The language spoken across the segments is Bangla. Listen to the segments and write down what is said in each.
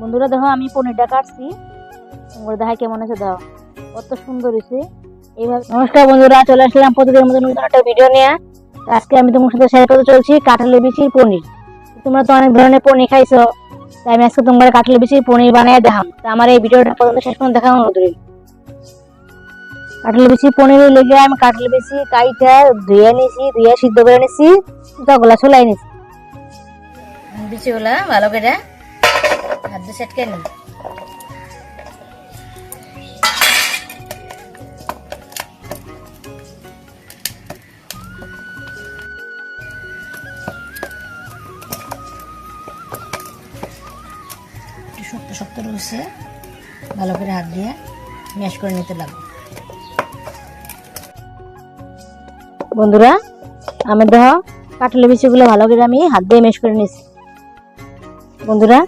বন্ধুরা দেখো, আমি পনিরটা কাটছি। তোমরা দেখাই কেমন আছে দাও। কত সুন্দর হয়েছে। এইভাবে নমস্কার বন্ধুরা, চলে আসলাম প্রতিদিনের মতো নতুন একটা ভিডিও নিয়ে। আজকে আমি তোমার সাথে শেয়ার করতে চলছি কাঁঠালের বিচির পনির। তোমরা তো অনেক ধরনের পনির খাইছো, তাই আমি আজকে তোমার কাঁঠালের বিচির পনির বানিয়ে দেখাম। তো আমার এই ভিডিওটা পর্যন্ত শেষ পর্যন্ত দেখা অনুরোধ রইল কাঁঠালের বিচি পনিরের লেগে আমি কাঁঠালের বিচি কাইটা ধুয়ে নিয়েছি ধুয়ে সিদ্ধ করে নিয়েছি তগলা চলাই নিয়েছি বিচিগুলা ভালো করে হাত সেটকে শক্ত শক্ত রয়েছে। ভালো করে হাত দিয়ে ম্যাশ করে নিতে লাগবে। বন্ধুরা আমি দেহ কাঠলে বিচিগুলো ভালো করে আমি হাত দিয়ে মেশ করে নিয়েছি বন্ধুরা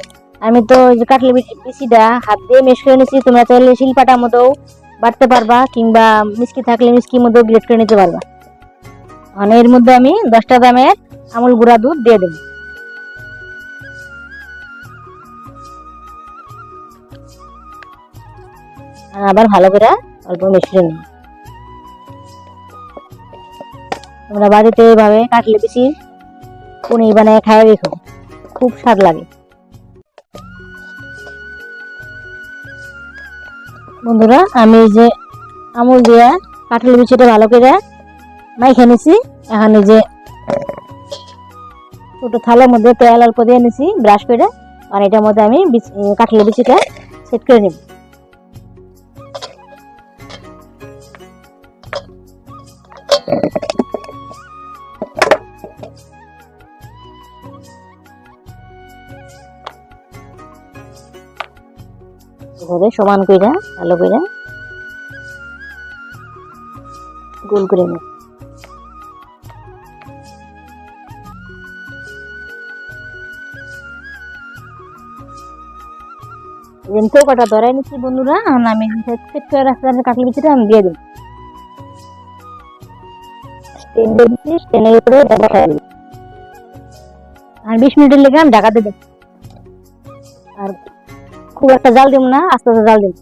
আমি তো এই যে কাঠলে বিচি- হাত দিয়ে মেশ করে নিয়েছি তোমরা চাইলে শিলপাটার মতো বাটতে পারবা, কিংবা মিষ্টি থাকলে মিষ্টির মতো গ্রেট করে নিতে পারবা। মানে এর মধ্যে আমি দশটা দামের আমুল গুঁড়া দুধ দিয়ে দেবো। আর আবার ভালো করে অল্প মিশিয়ে নিই তোমরা বাড়িতে এভাবে কাটলে বেশি পনির বানিয়ে খাই দেখো, খুব স্বাদ লাগে। বন্ধুরা, আমি যে আমুল দিয়ে কাঠলে বিচিটা ভালো করে মাইখে নিছি। এখন যে ছোটো থালার মধ্যে তেল অল্প দিয়ে নিছি ব্রাশ করে, আর এটার মধ্যে আমি কাঠলে বিচিটা সেট করে নিব। এভাবে সমান কইরা, ভালো কইরা গোল করে নেব তো কটা ধরাই নিচ্ছি বন্ধুরা আমি সেট করে কাটলি বিচিটা আমি দিয়ে দিই আর বিশ মিনিটের লেগে আমি ঢাকা দেবো আর খুব একটা জাল দিব না, আস্তে আস্তে জাল দিব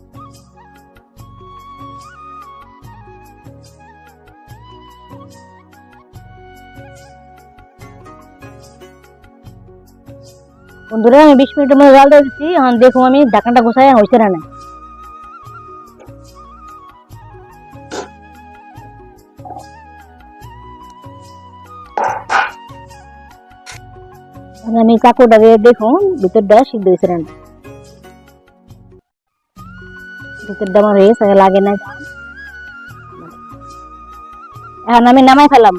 বন্ধুরা, আমি বিশ মিনিটের মধ্যে জাল দিয়ে দিচ্ছি, এখন দেখুন আমি ঢাকনাটা গোছাই হয়েছে না না আমি কাকুটা দিয়ে দেখুন, ভিতরটা সিদ্ধ হয়েছে না ভিতরটা আমার হয়েছে লাগে না এখন আমি নামাই ফেলাম।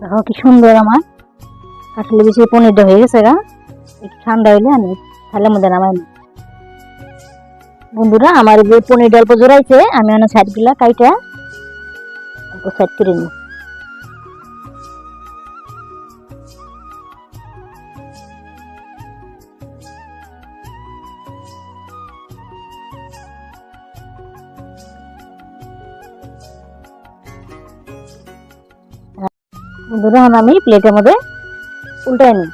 দেখো কি সুন্দর আমার। কাঠলে বেশি পনিরটা হয়ে গেছে গা। একটু ঠান্ডা হইলে আমি থালের মধ্যে নামাই নিই। বন্ধুরা, আমার যে পনির অল্প জোড়াইছে, আমি অনেক সাইডগুলা কাইটা অল্প সাইড করে নিই। বন্ধুরা আমি প্লেটের মধ্যে উল্টাই নিই।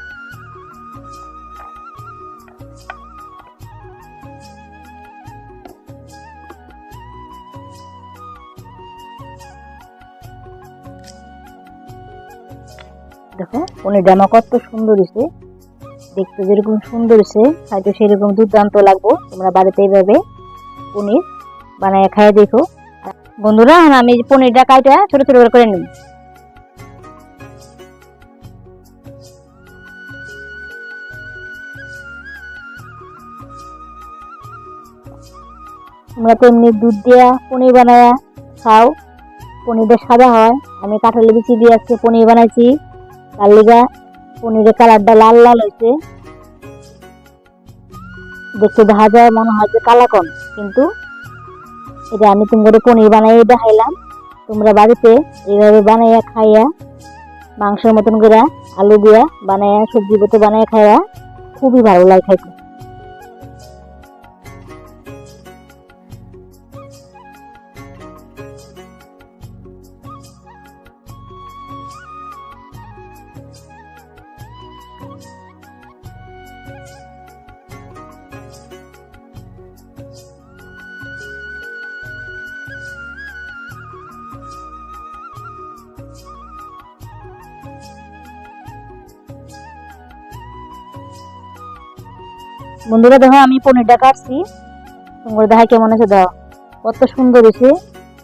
দেখো পনির জামা কত সুন্দর হয়েছে দেখতে যেরকম সুন্দর হয়েছে খাইতে সেরকম দুর্দান্ত লাগবো। তোমরা বাড়িতে এইভাবে পনির বানায় খাই দেখো। বন্ধুরা আমি পনিরটা কাইটা ছোট ছোট করে নিই। তোমরা তো এমনি দুধ দিয়া পনির বানায়া খাও। পনিরটা সাদা হয়। আমি কাঁঠালি বিচি দিয়ে আজকে পনির বানাইছি। তার লিগা পনিরের কালারটা লাল লাল হয়েছে। দেখতে দেখা যায় মনে হয় যে কালাকন কিন্তু এটা আমি তোমাদের পনির বানাই দেখাইলাম। তোমরা বাড়িতে এইভাবে বানাইয়া খাইয়া, মাংসের মতন করে আলু দিয়া বানাইয়া, সবজি মতো বানাইয়া খাইয়া, খুবই ভালো লাগে খাইতে। বন্ধুরা দেখো, আমি পনিরটা কাটছি তোমরা দেখা কেমন আছে, দাও। কত সুন্দর হয়েছে।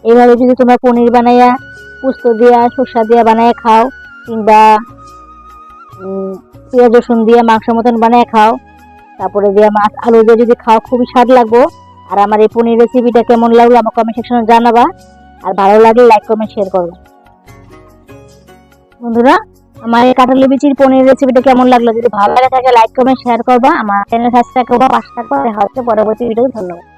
এইভাবে যদি তোমরা পনির বানাইয়া, পুস্ত দিয়া, সর্ষা দিয়া বানাইয়া খাও, কিংবা পেঁয়াজ, রসুন দিয়ে মাংস মতন বানায় খাও, তারপরে দিয়ে মাছ, আলু দিয়ে যদি খাও, খুবই স্বাদ লাগবো। আর আমার এই পনির রেসিপিটা কেমন লাগল আমার কমেন্ট সেকশনে জানাবা। আর ভালো লাগলে লাইক কমেন্ট শেয়ার করো বন্ধুরা আমার এই কাঁঠালি বিচির পনির রেসিপিটা কেমন লাগল? যদি ভালো লাগে থাকে লাইক কমেন্ট শেয়ার করবা। আমার চ্যানেল সাবস্ক্রাইব করবা, পাশে থাকবা। দেখা হচ্ছে পরবর্তী ভিডিও ধন্যবাদ।